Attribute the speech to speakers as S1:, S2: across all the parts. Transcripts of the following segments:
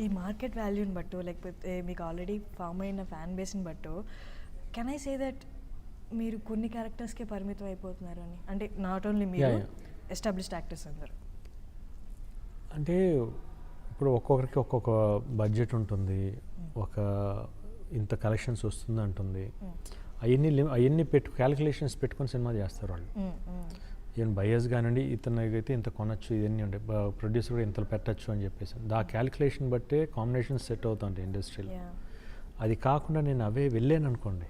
S1: ఈ మార్కెట్ వాల్యూని బట్టు లేకపోతే మీకు ఆల్రెడీ ఫామ్ అయిన fan బేస్ని but can I say that మీరు కొన్ని క్యారెక్టర్స్కే పరిమితం అయిపోతున్నారు అని? అంటే నాట్ ఓన్లీ మీరు ఎస్టాబ్లిష్డ్ యాక్టర్స్ అందరు.
S2: అంటే ఇప్పుడు ఒక్కొక్కరికి ఒక్కొక్క బడ్జెట్ ఉంటుంది ఒక ఇంత కలెక్షన్స్ వస్తుంది అంటుంది అవన్నీ అవన్నీ పెట్టు క్యాలిక్యులేషన్స్ పెట్టుకొని సినిమా చేస్తారు వాళ్ళు. ఈవెన్ బయర్స్ కానివ్వండి ఇతను అయితే ఇంత కొనొచ్చు ఇవన్నీ ఉంటాయి ప్రొడ్యూసర్ కూడా ఇంత పెట్టచ్చు అని చెప్పేసి. ఆ క్యాలిక్యులేషన్ బట్టే కాంబినేషన్స్ సెట్ అవుతుంటాయి ఇండస్ట్రీలో అది కాకుండా నేను అవే వెళ్ళాను అనుకోండి.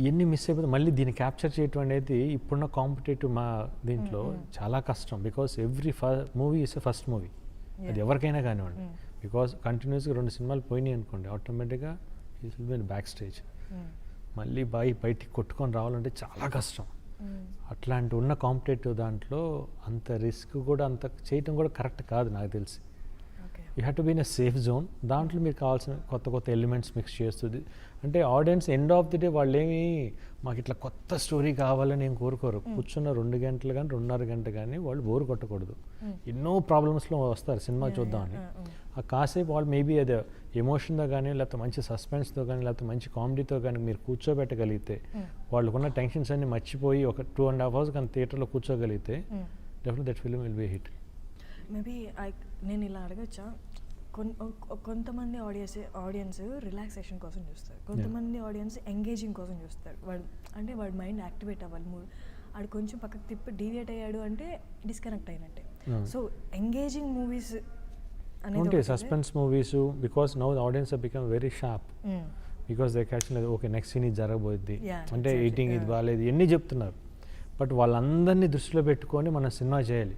S2: ఇవన్నీ మిస్ అయిపోతే మళ్ళీ దీన్ని క్యాప్చర్ చేయటం అనేది ఇప్పుడున్న కాంపిటేటివ్ మా దీంట్లో చాలా కష్టం. బికాస్ ఎవ్రీ ఫ movie is a first movie అది ఎవరికైనా కానివ్వండి. బికాస్ కంటిన్యూస్గా రెండు సినిమాలు పోయినాయి అనుకోండి ఆటోమేటిక్గా ఈ విల్ బ్యాక్ స్టేజ్ మళ్ళీ బై బయటికి కొట్టుకొని రావాలంటే చాలా కష్టం. అట్లాంటి ఉన్న కాంపిటేటివ్ దాంట్లో అంత రిస్క్ కూడా అంత చేయటం కూడా కరెక్ట్ కాదు నాకు తెలిసి. You have to be in a safe zone దాంట్లో మీకు కావాల్సిన కొత్త కొత్త ఎలిమెంట్స్ మిక్స్ చేస్తుంది. అంటే audience end of the day వాళ్ళు ఏమి మాకు ఇట్లా కొత్త స్టోరీ కావాలని ఏం కోరుకోరు. కూర్చున్న రెండు గంటలు కానీ రెండున్నర గంట కానీ వాళ్ళు బోర్ కొట్టకూడదు. ఎన్నో ప్రాబ్లమ్స్లో వస్తారు సినిమా చూద్దామని. ఆ కాసేపు వాళ్ళు మేబీ అదే ఎమోషన్తో కానీ లేకపోతే మంచి సస్పెన్స్తో కానీ లేకపోతే మంచి కామెడీతో కానీ మీరు కూర్చోబెట్టగలిగితే వాళ్ళకున్న టెన్షన్స్ అన్ని మర్చిపోయి ఒక టూ అండ్ హాఫ్ అవర్స్ కానీ థియేటర్లో కూర్చోగలిగితే definite that film will be hit
S1: maybe I నేను ఇలా అడగచ్చా? కొంతమంది ఆడియన్స్ ఆడియన్స్ రిలాక్సేషన్ కోసం చూస్తారు. కొంతమంది ఆడియన్స్ ఎంగేజింగ్ కోసం చూస్తారు. వాడు అంటే వాడి మైండ్ యాక్టివేట్ అవ్వాలి. మూడు ఆడు కొంచెం పక్కకు తిప్పి డీవియేట్ అయ్యాడు అంటే డిస్కనెక్ట్ అయినట్టే.
S2: Hmm.
S1: సో ఎంగేజింగ్ మూవీస్ ఒకటి.
S2: Suspense movies because now audience become very sharp. Because they catch లేదు ఓకే నెక్స్ట్ సీన్ ఇది జరగబోద్ది అంటే. ఎయిటింగ్ ఇది. బాగాలేదు ఎన్ని చెప్తున్నారు బట్ వాళ్ళందరినీ దృష్టిలో పెట్టుకొని మనం సినిమా చేయాలి.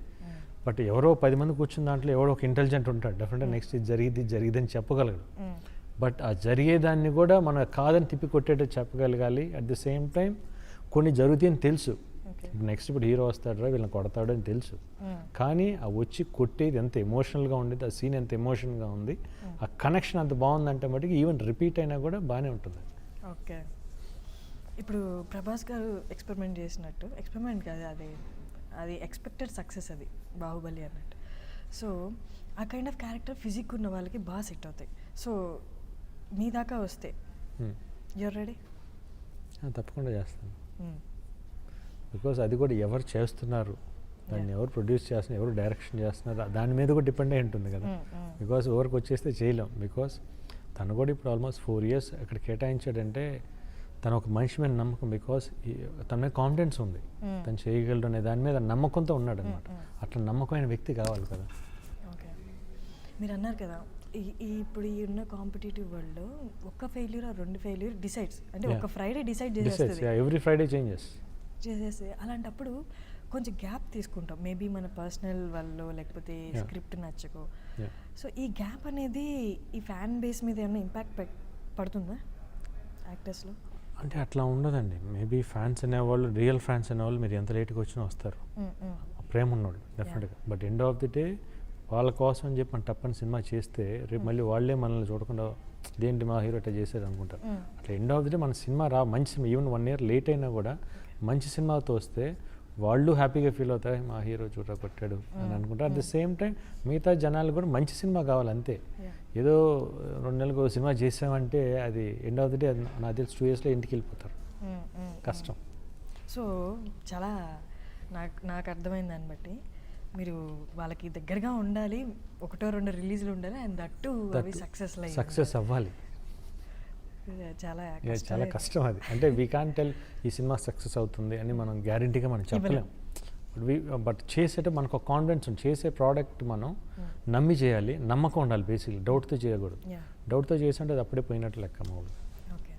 S2: బట్ ఎవరో పది మంది కూర్చున్న దాంట్లో ఎవడో ఒక ఇంటెలిజెంట్ ఉంటాడు డెఫినెట్గా నెక్స్ట్ ఇది జరిగింది ఇది జరిగింది అని చెప్పగలడు. బట్ ఆ జరిగేదాన్ని కూడా మనం కాదని తిప్పి కొట్టేటట్టు చెప్పగలగాలి అట్ ది సేమ్ టైం కొన్ని జరుగుతాయని తెలుసు. నెక్స్ట్ ఇప్పుడు హీరో వస్తాడరా వీళ్ళని కొడతాడు అని తెలుసు.
S1: Mm.
S2: కానీ ఆ వచ్చి కొట్టేది ఎంత ఎమోషనల్గా ఉండేది ఆ సీన్ ఎంత ఎమోషన్గా ఉంది ఆ కనెక్షన్ అంత బాగుందంటే మటుకు ఈవెన్ రిపీట్ అయినా కూడా బాగానే ఉంటుంది.
S1: ఓకే ఇప్పుడు ప్రభాస్ గారు ఎక్స్పెరిమెంట్ చేసినట్టు ఎక్స్పెరిమెంట్ కాదు అది అది ఎక్స్పెక్టెడ్ సక్సెస్ అది బాహుబలి అన్నట్టు. సో ఆ కైండ్ ఆఫ్ క్యారెక్టర్ ఫిజిక్ ఉన్న వాళ్ళకి బాగా సెట్ అవుతాయి. సో మీ దాకా వస్తే
S2: Hmm.
S1: యూర్ రెడీ
S2: తప్పకుండా చేస్తాను. బికాస్ అది కూడా ఎవరు చేస్తున్నారు? దాన్ని ఎవరు ప్రొడ్యూస్ చేస్తున్నారు? ఎవరు డైరెక్షన్ చేస్తున్నారు? దాని మీద కూడా డిపెండ్ అయి ఉంటుంది కదా. బికాస్ ఎవరికి వచ్చేస్తే చేయలేం. బికాస్ తను కూడా ఇప్పుడు ఆల్మోస్ట్ ఫోర్ ఇయర్స్ అక్కడ కేటాయించాడంటే తను ఒక మనిషి మీద నమ్మకం. బికాస్ తన మీద కాన్ఫిడెన్స్ ఉంది.
S1: Mm.
S2: తను చేయగలడు అనే దాని మీద నమ్మకంతో ఉన్నాడు అనమాట
S1: Mm, mm.
S2: అట్లా నమ్మకమైన వ్యక్తి కావాలి కదా.
S1: ఓకే మీరు అన్నారు కదా ఈ ఇప్పుడు ఈ ఉన్న కాంపిటేటివ్ వరల్డ్లో ఒక్క ఫెయిల్యూర్ ఆ రెండు ఫెయిల్యూర్ డిసైడ్స్ అంటే. ఒక ఫ్రైడే డిసైడ్ చేసేస్తుంది.
S2: ఎవ్రీ ఫ్రైడే చేంజెస్
S1: చేసేస్తే అలాంటప్పుడు కొంచెం గ్యాప్ తీసుకుంటాం. మేబీ మన పర్సనల్ వల్ల లేకపోతే. స్క్రిప్ట్ నచ్చకో. సో ఈ గ్యాప్ అనేది ఈ ఫ్యాన్ బేస్ మీద ఏమైనా ఇంపాక్ట్ పడుతుందా యాక్టర్స్లో?
S2: అంటే అట్లా ఉండదండి. మేబీ ఫ్యాన్స్ అనేవాళ్ళు రియల్ ఫ్యాన్స్ అనేవాళ్ళు మీరు ఎంత లేట్గా వచ్చినా వస్తారు ప్రేమ ఉన్నోళ్ళు డెఫినెట్గా. But end of the day వాళ్ళ కోసం అని చెప్పి మనం టప్పని సినిమా చేస్తే రేపు మళ్ళీ వాళ్ళే మనల్ని చూడకుండా దేంటి మా హీరో ఇట్లా చేశారు అనుకుంటారు. అట్లా ఎండ్ ఆఫ్ ది డే మన సినిమా రా మంచి సినిమా ఈవెన్ వన్ ఇయర్ లేట్ అయినా కూడా మంచి సినిమాతో వస్తే వాళ్ళు హ్యాపీగా ఫీల్ అవుతారు. మా హీరో చూడ కొట్టాడు అని అనుకుంటారు. అట్ ద సేమ్ టైం మిగతా జనాలు కూడా మంచి సినిమా కావాలి అంతే. ఏదో రెండు నెలలకు సినిమా చేసామంటే అది ఎండ్ ఆఫ్ ది డే నాకు తెలిసి టూ ఇయర్స్లో ఇంటికి వెళ్ళిపోతారు. కష్టం.
S1: సో చాలా నాకు నాకు అర్థమైంది దాన్ని బట్టి. మీరు వాళ్ళకి దగ్గరగా ఉండాలి ఒకటో రెండు రిలీజ్లు ఉండాలి అండ్ దట్టు అవి సక్సెస్
S2: సక్సెస్ అవ్వాలి.
S1: చాలా
S2: చాలా. కష్టం అది. అంటే వీ కాన్ టెల్ ఈ సినిమా సక్సెస్ అవుతుంది అని మనం గ్యారంటీగా మనం చెప్పలేం. బట్ చేసేట మనకు ఒక కాన్ఫిడెన్స్ ఉంది. చేసే ప్రోడక్ట్ మనం నమ్మి చేయాలి నమ్మకం ఉండాలి బేసిక్లీ డౌట్తో చేయకూడదు. డౌట్తో చేసి అంటే అది అప్పుడే పోయినట్టు లెక్క మామూలు
S1: ఓకే.